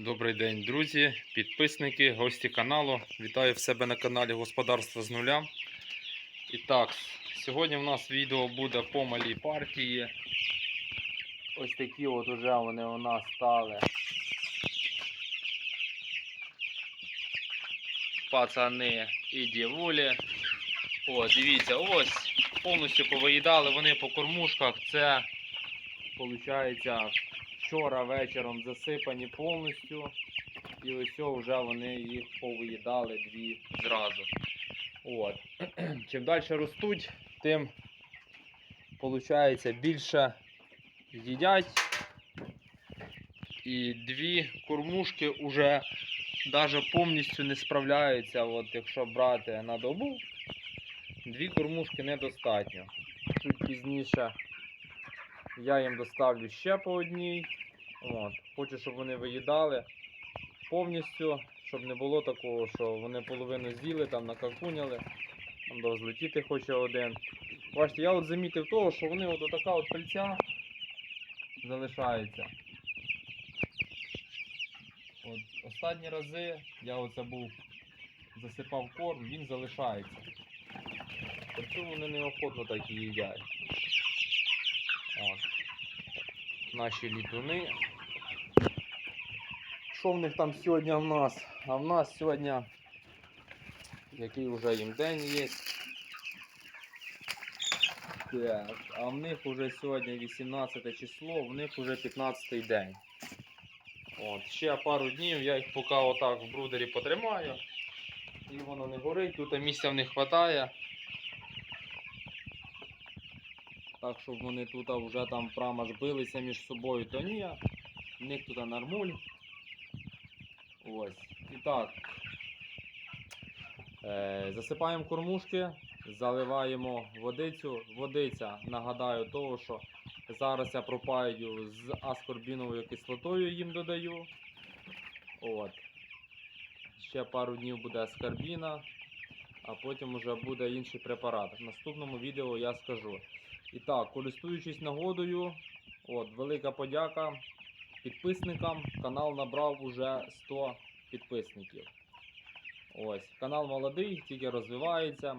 Добрий день, друзі, підписники, гості каналу. Вітаю в себе на каналі Господарство з нуля. І так, сьогодні в нас відео буде по малій партії. Ось такі от уже вони у нас стали. Пацани і дівулі. О, дивіться, ось повністю повиїдали вони по кормушках. Це виходить вчора вечором засипані повністю. І ось вже вони їх повиїдали дві зразу. От. Чим далі ростуть, тим виходить більше їдять. І дві кормушки вже навіть повністю не справляються. От якщо брати на добу, дві кормушки недостатньо. Чуть пізніше я їм доставлю ще по одній. От. Хочу, щоб вони виїдали повністю, щоб не було такого, що вони половину з'їли, там накакуняли, там до злетіти хоче один. Бачите, я от замітив того, що вони от така от пальця залишаються. От останні рази я оце був засипав корм, він залишається. Тобто вони неохотно так і їдять. От. Наші літуни. Що в них там сьогодні в нас? А в нас сьогодні, який вже їм день є. Так, а в них вже сьогодні 18 число, в них вже 15 день. От, ще пару днів я їх поки отак в брудері потримаю. І воно не горить, тут місця в них вистачає. Так, щоб вони тут вже там прямо билися між собою, то ні. В них тут нормуль. Ось. І так. Е, засипаємо кормушки, заливаємо водицю. Водиця, нагадаю, того, що зараз я пропаю з аскорбіновою кислотою їм додаю. От. Ще пару днів буде аскорбіна, а потім вже буде інший препарат. В наступному відео я скажу. І так, користуючись нагодою, от, велика подяка підписникам. Канал набрав уже 100 підписників. Ось, канал молодий, тільки розвивається.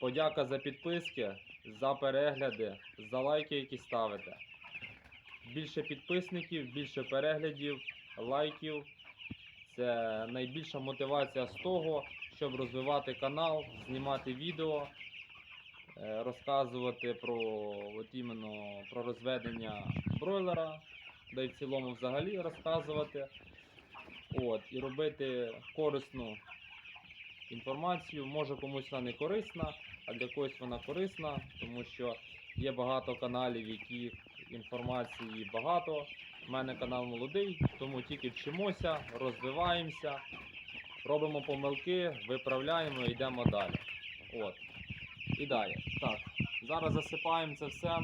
Подяка за підписки, за перегляди, за лайки, які ставите. Більше підписників, більше переглядів, лайків. Це найбільша мотивація з того, щоб розвивати канал, знімати відео е, розказувати про от іменно про розведення бройлера, да й в цілому взагалі розказувати. От, і робити корисну інформацію. Може комусь вона не корисна, а для когось вона корисна, тому що є багато каналів, які інформації багато. У мене канал молодий, тому тільки вчимося, розвиваємося, робимо помилки, виправляємо і йдемо далі. От. І далі. Так, зараз засипаємо це все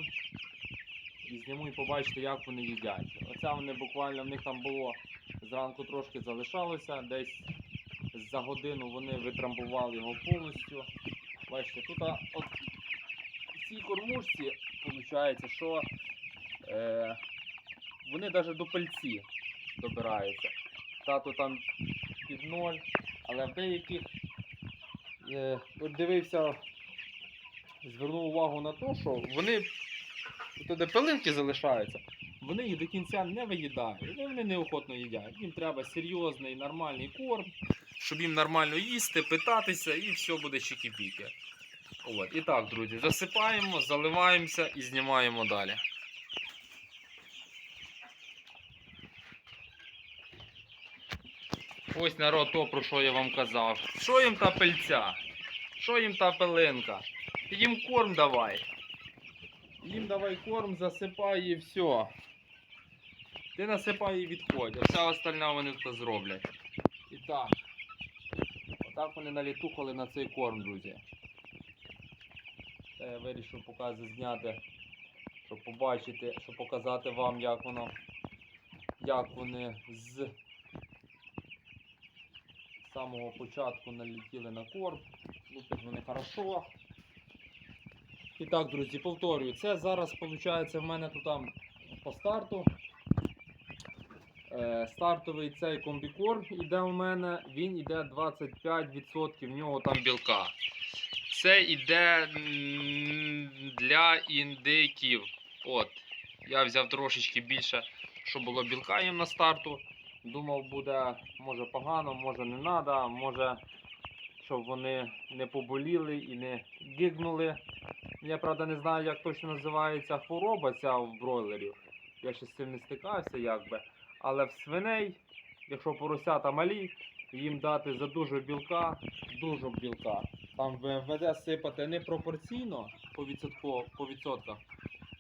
і зніму і побачите, як вони їдять. Оце вони буквально в них там було зранку трошки залишалося, десь за годину вони витрамбували його повністю. Бачите, тут от в цій кормушці виходить, що е, вони навіть до пальці добираються. Тато там під ноль, але в деяких е, дивився звернув увагу на те, що вони туди пилинки залишаються, вони їх до кінця не виїдають. І Вони неохотно їдять. Їм треба серйозний нормальний корм, щоб їм нормально їсти, питатися і все буде чики-піки. От. І так, друзі, засипаємо, заливаємося і знімаємо далі. Ось народ то, про що я вам казав. Що їм та пильця? Що їм та пилинка? Їм корм давай. Їм давай корм, засипай і все. Ти насипай і відходь, а вся остальна вони тут зроблять. І так. Отак вони налітухали на цей корм, друзі. Це я вирішив покази зняти, щоб побачити, щоб показати вам, як воно, як вони з самого початку налетіли на корм. Лупять вони хорошо. І так, друзі, повторюю, це зараз виходить в мене тут там по старту. Е, стартовий цей комбікорм іде у мене, він іде 25%, в нього там білка. Це іде для індиків. От. Я взяв трошечки більше, щоб було білка їм на старту. Думав, буде може погано, може не треба, може, щоб вони не поболіли і не гигнули. Я правда не знаю, як точно називається хвороба ця в бройлерів. Я ще з цим не стикався, якби. Але в свиней, якщо поросята малі, їм дати за дуже білка, дуже білка. Там в МВД сипати не пропорційно по, відсотко, по відсотках,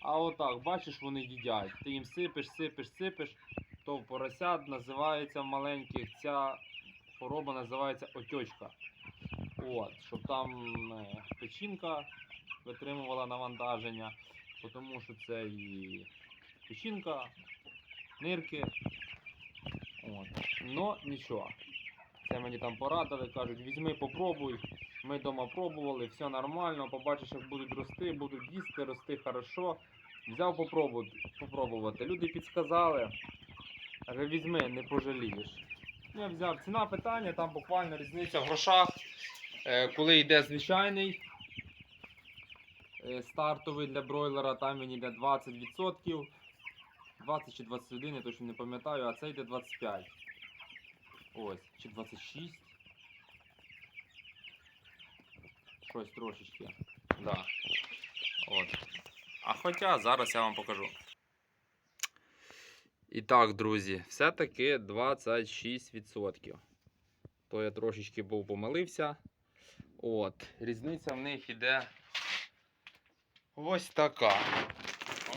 а отак, бачиш, вони їдять. Ти їм сипеш, сипеш, сипеш, то поросят називається маленьких ця хвороба називається отечка. От, щоб там е, печінка витримувала навантаження, тому що це і печінка, нирки. От. Но нічого. Це мені там порадили, кажуть, візьми, попробуй. Ми вдома пробували, все нормально, побачиш, як будуть рости, будуть їсти, рости хорошо. Взяв попробувати. Люди підсказали. Каже, візьми, не пожалієш. Ну, Я взяв ціна питання, там буквально різниця в грошах. Е, Коли йде звичайний е, стартовий для бройлера, там він йде 20%. 20 чи 21, я точно не пам'ятаю, а це йде 25. Ось, чи 26. Щось трошечки. Да. От. А хоча зараз я вам покажу. І так, друзі, все-таки 26%. То я трошечки був помилився. От. Різниця в них іде ось така.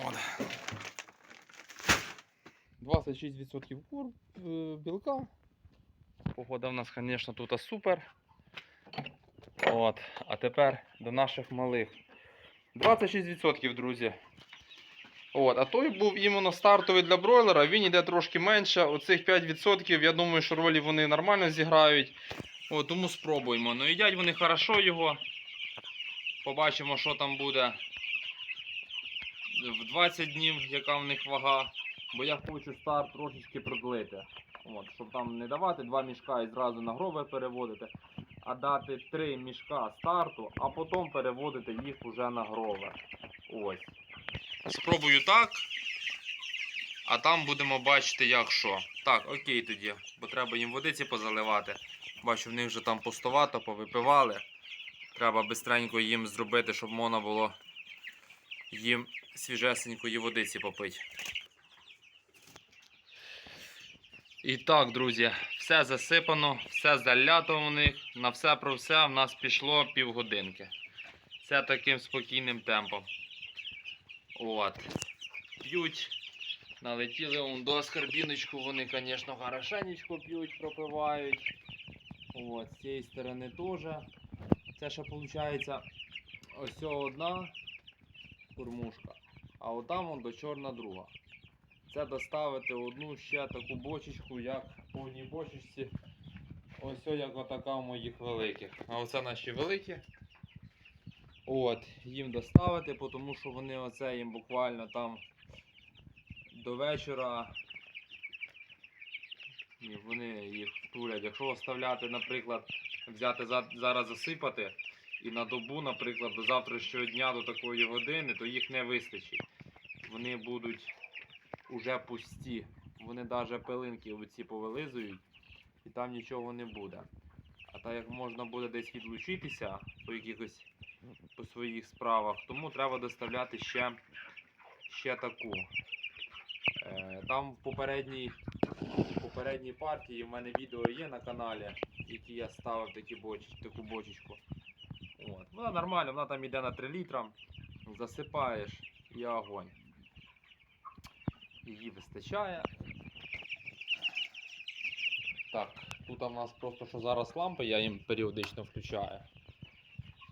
От. 26% кур е, білка. Погода в нас, звісно, тут супер. От. А тепер до наших малих. 26%, друзі. От, а той був іменно стартовий для бройлера, він йде трошки менше. Оцих 5%, я думаю, що ролі вони нормально зіграють. От, тому спробуємо. Ну їдять вони хорошо його. Побачимо, що там буде в 20 днів, яка в них вага. Бо я хочу старт трошечки продлити. От, щоб там не давати два мішка і зразу на гроби переводити, а дати три мішка старту, а потім переводити їх уже на грови. Ось. Спробую так. А там будемо бачити, як що. Так, окей тоді, бо треба їм водиці позаливати. Бачу, в них вже там пустовато, повипивали. Треба бистренько їм зробити, щоб можна було їм свіжесенької водиці попити. І так, друзі, все засипано, все залято у них. На все про все в нас пішло півгодинки. Це таким спокійним темпом. От. П'ють. Налетіли он до скарбіночку, вони, звісно, хорошенечко п'ють, пропивають. От, з цієї сторони теж. Це ще виходить ось одна кормушка. А отам он до чорна друга. Це доставити одну ще таку бочечку, як в повній бочечці. Ось як отака у моїх великих. А оце наші великі. От, їм доставити, тому що вони оце їм буквально там до вечора. Ні, вони їх тулять. Якщо оставляти, наприклад, взяти зараз засипати і на добу, наприклад, до завтрашнього дня до такої години, то їх не вистачить. Вони будуть уже пусті. Вони навіть пилинки оці повилизують і там нічого не буде. А так як можна буде десь відлучитися по якихось по своїх справах, тому треба доставляти ще, ще таку. Е, там в попередній, попередній партії в мене відео є на каналі, які я ставив такі боч, таку бочечку. От. Вона нормальна, вона там йде на 3 літра, засипаєш і огонь. Її вистачає. Так, тут у нас просто що зараз лампи, я їм періодично включаю.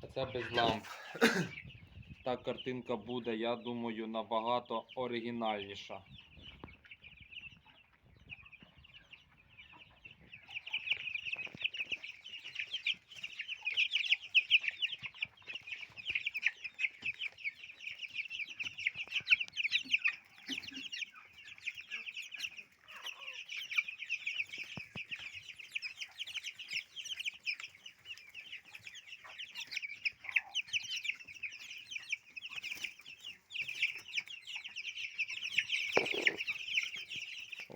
А це без ламп. Так картинка буде, я думаю, набагато оригінальніша.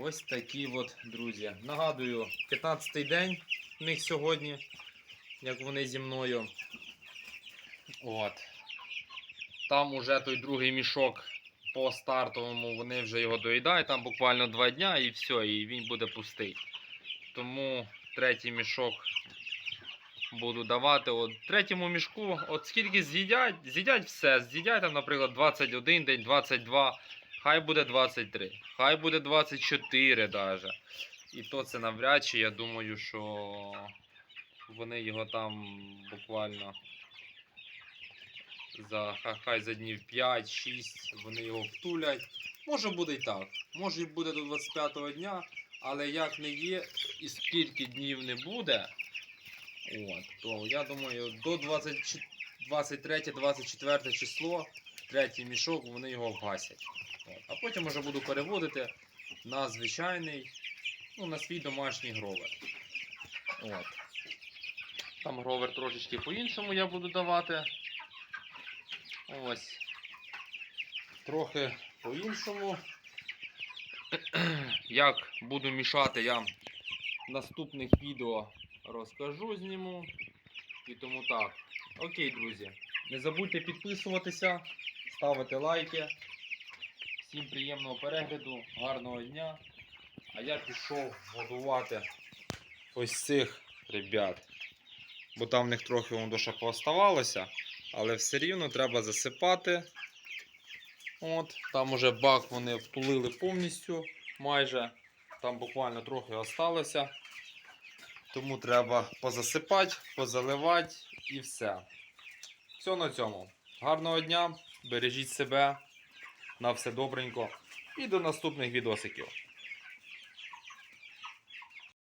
Ось такі от, друзі. Нагадую, 15-й день в них сьогодні, як вони зі мною. От. Там уже той другий мішок по стартовому, вони вже його доїдають, там буквально 2 дня і все, і він буде пустий. Тому третій мішок буду давати. От третьому мішку, от скільки з'їдять, з'їдять все. З'їдять там, наприклад, 21 день, 22, хай буде 23, хай буде 24 даже. І то це навряд чи, я думаю, що вони його там буквально за хай за днів 5-6 вони його втулять. Може буде і так. Може і буде до 25-го дня, але як не є, і скільки днів не буде, от, то я думаю, до 23-24 число, третій мішок, вони його вгасять. А потім вже буду переводити на звичайний, ну, на свій домашній гровер. От. Там гровер трошечки по-іншому я буду давати. Ось. Трохи по-іншому. Як буду мішати, я в наступних відео розкажу зніму. І тому так. Окей, друзі. Не забудьте підписуватися, ставити лайки. Всім приємного перегляду, гарного дня. А я пішов годувати ось цих ребят. Бо там в них трохи ще пооставалося. Але все рівно треба засипати. От, там уже бак вони втулили повністю майже. Там буквально трохи осталося. Тому треба позасипати, позаливати і все. Все на цьому. Гарного дня, бережіть себе. На все добренько. І до наступних відосиків.